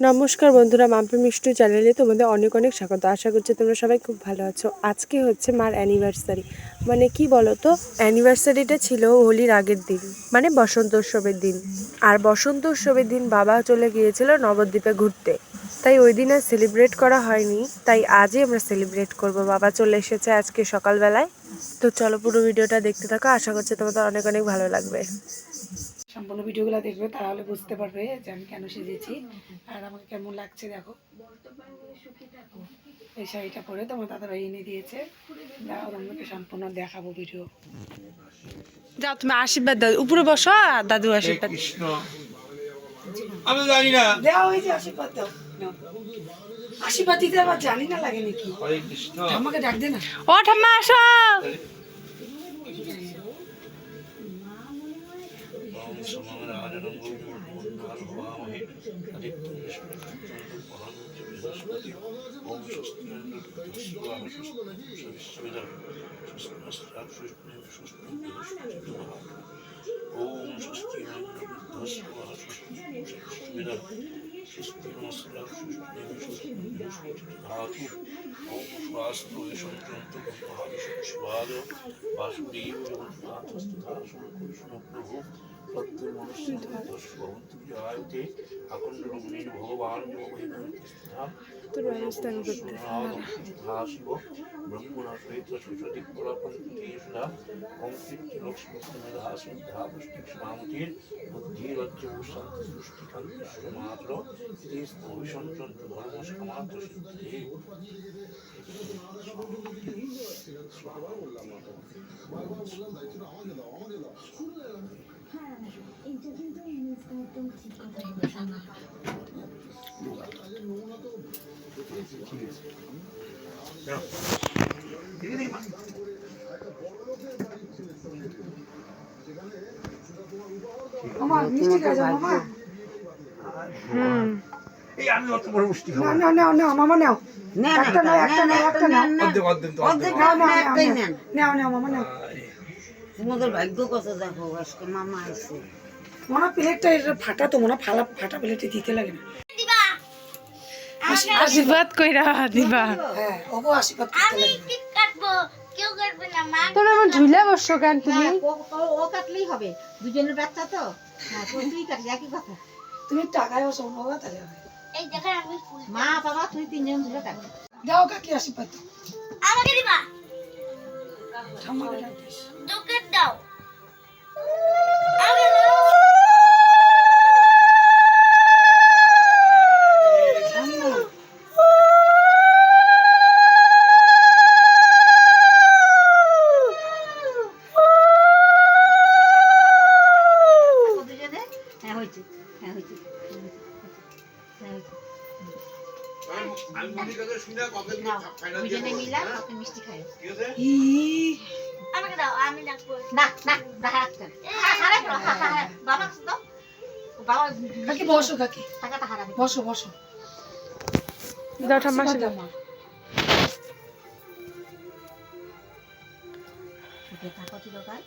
নমস্কার বন্ধুরা, মাম্পি মিষ্টু চ্যানেলে তোমাদের অনেক অনেক স্বাগত। আশা করছি তোমরা সবাই খুব ভালো আছো। আজকে হচ্ছে মার অ্যানিভার্সারি মানে কি বলো তো অ্যানিভার্সারিটা ছিল হোলির আগের দিন মানে বসন্ত উৎসবের দিন। আর বসন্ত উৎসবের দিন বাবা চলে গিয়েছিল নবদ্বীপে ঘুরতে। তাই ওই দিন আর সেলিব্রেট করা হয়নি। তাই আজই আমরা সেলিব্রেট করব। বাবা চলে এসেছে আজকে সকালবেলায়। তো চলো পুরো ভিডিওটা দেখতে থাকো। আশা করছি তোমাদের অনেক অনেক ভালো লাগবে। সম্পূর্ণ ভিডিওগুলো দেখবে তাহলে বুঝতে পারবে যে আমি কেন সেজেছি। আর আমাকে কেমন লাগছে দেখো। এই শাড়িটা পরে তোমার দাদাভাই এনে দিয়েছে। দাও তোমাকে সম্পূর্ণ দেখাবো ভিডিও। যাও তুমি আশীর্বাদ দাও। উপরে বসো আর দাদু আশীর্বাদ আমি জানি না। দেওয়া হয়েছে আশীর্বাদ দাও। আশীর্বাদ দিতে আবার জানি না লাগে নাকি। আমাকে ডাক দে না। ও ঠাম্মা আসো। Om Shastina Daswa Shastina Shastina Sra Shastina Hatu Om Shvastu Shantantu Mahadu Shvado Vasudev Jagannathastu Dasu Krishna Prabhu সুষ্ণে বিশ্ববিদ্যালয় সুষ্টি নমস্কার সুষ্ণে সুষ্ণে বৃহস্পতি ধাতু ওম স্বাস্তু সঞ্চন্ত শিবাদ বাসুদেব জগন্নাথস্তু দাসু কৃষ্ণ প্রভু সত্যের মনুষ্য ভবন্তু জয়তে আখণ্ড রমণীর ভগবান আমি করতে শিব ব্রহ্মণা সহিত লক্ষ্মী মামা মিষ্টি খাই যাও মামা এই আমি অত বড় মুষ্টি না না। নাও নাও মামা নাও। একটা নাও একটা নাও একটা নাও। অর্ধেক অর্ধেক নাও নাও নাও মামা নাও। তোমাদের ভাগ্য কত দেখো আজকে মামা আছে মনে প্লেটটা এটা ফাটা তো মনে ফালা ফাটা প্লেটে দিতে লাগে না। আশীর্বাদ। কইরা দিবা। হ্যাঁ অবো আশীর্বাদ করতে লাগে। কাটবো কেউ কাটবে না মা। তোমরা আমার ঝুলে বসছো কেন তুমি? ও ও- কাটলেই হবে। দুজনের বাচ্চা তো। হ্যাঁ তো তুই কাটলি একই কথা। তুমি টাকায় বসো বাবা তাহলে এই দেখেন আমি মা বাবা তুই তিনজন ধরে কাটবি যাও কাকি আশীর্বাদ। আমাকে দিবা? ডাক দিস তোকে দাও হ্যাঁ হ্যাঁ হ্যাঁ আমি মনিকাকে শুনে কত নাও দুজনে মিলা মিষ্টি খাই। ঠিক আছে? আমি ডাকবো। না না বাবা তো বাবা। কাকি বসো কাকি। টাকাটা হারাবে। বসো বসো। দাও ঠাম্মা আশীর্বাদ দাও টাকা ছিল তাই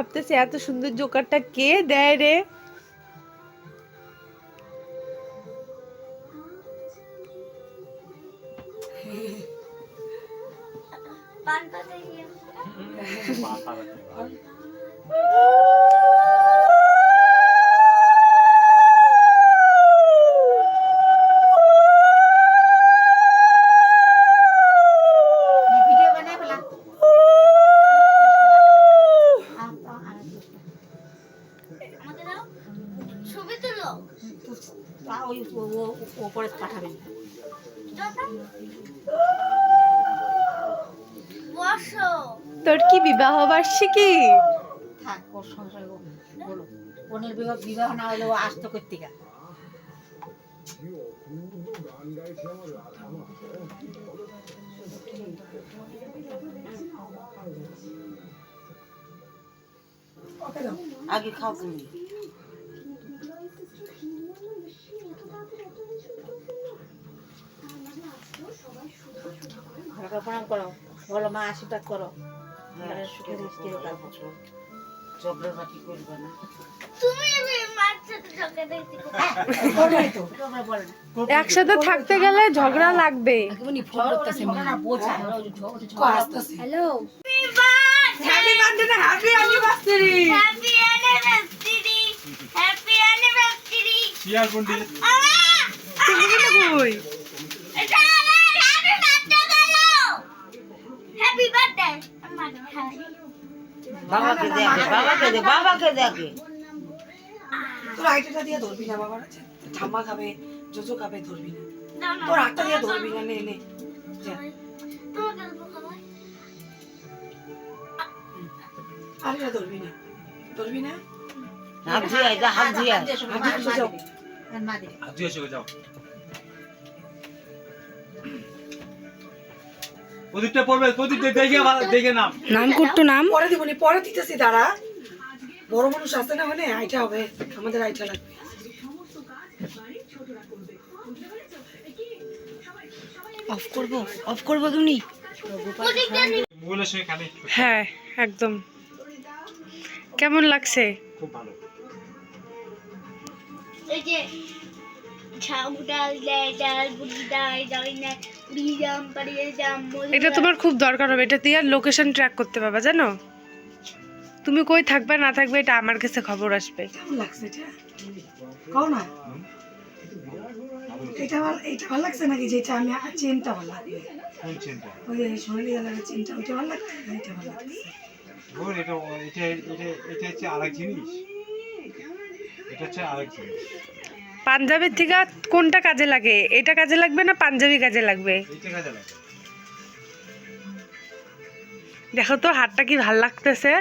ভাবতেছে এত সুন্দর জোকারটা কে দেয় রে পান ওই ওপরে পাঠাবেন তোর কি বিবাহ বার্ষিকী? থাক, ওর সংসার ও বলো। বোনের বিবাহ না হলে ও আসতো করতে গা আগে খাও তুমি। প্রণাম করো বলো মা আশীর্বাদ করো। সুখে স্থির থাকব ঝগড়াঝাটি করবে না। তুমি মার সাথে ঝগড়া না। একসাথে থাকতে গেলে ঝগড়া লাগবে। আসতেছে হ্যালো। হ্যাপি বার্থডে না happy anniversary happy anniversary happy anniversary শিয়ার পন্ডিত কই এটা আমার হ্যাপি বার্থডে গেল হ্যাপি বার্থডে বাবাকে দেখে বাবাকে দে বাবাকে দেখে তোর আইটাটা দিয়ে ধরবি না বাবার আছে ঠাম্মা খাবে জোজো খাবে ধরবি না। তোর হাতটা দিয়ে ধরবি না নে নে আরেকটা ধরবি না। ধরবি না? হাত দিয়ে হাত দিয়ে হাত দিয়ে যাও। মা দিবে আজকে যাও। প্রদীপটা পড়বে প্রদীপ দেখে দেখে নাম। নাম করতো নাম? পরে দিবনি পরে দিতেছি দাঁড়া। বড় মানুষ আসতে না মানে আইটা হবে আমাদের আইটা লাগবে। অফ করব অফ করব তুমি? প্রদীপটা নিয়ে মোবাইলের সঙ্গে খালি হ্যাঁ একদম। কেমন লাগছে? খুব ভালো। এই যে এটা তোমার খুব দরকার হবে। এটা দিয়ে লোকেশন ট্র্যাক করতে পারবা জানো? তুমি কই থাকবে না থাকবে এটা আমার কাছে খবর আসবে। কেমন লাগছে এটা? কও না। এটা ভালো এটা ভালো লাগছে নাকি যেটা আমি চেনটা ভালো লাগবে? চিন্তা ওই যে সোনালি কালারের চেনটা ওইটা ভালো লাগছে? এটা ভালো লাগছে। ওর এটা এটা এটা এটা হচ্ছে আরেক জিনিস। এটা হচ্ছে আরেক জিনিস। পাঞ্জাবির থেকে কোনটা কাজে লাগে? এটা কাজে লাগবে না পাঞ্জাবি কাজে লাগবে। দেখো তো হাতটা কি ভালো লাগতেছে?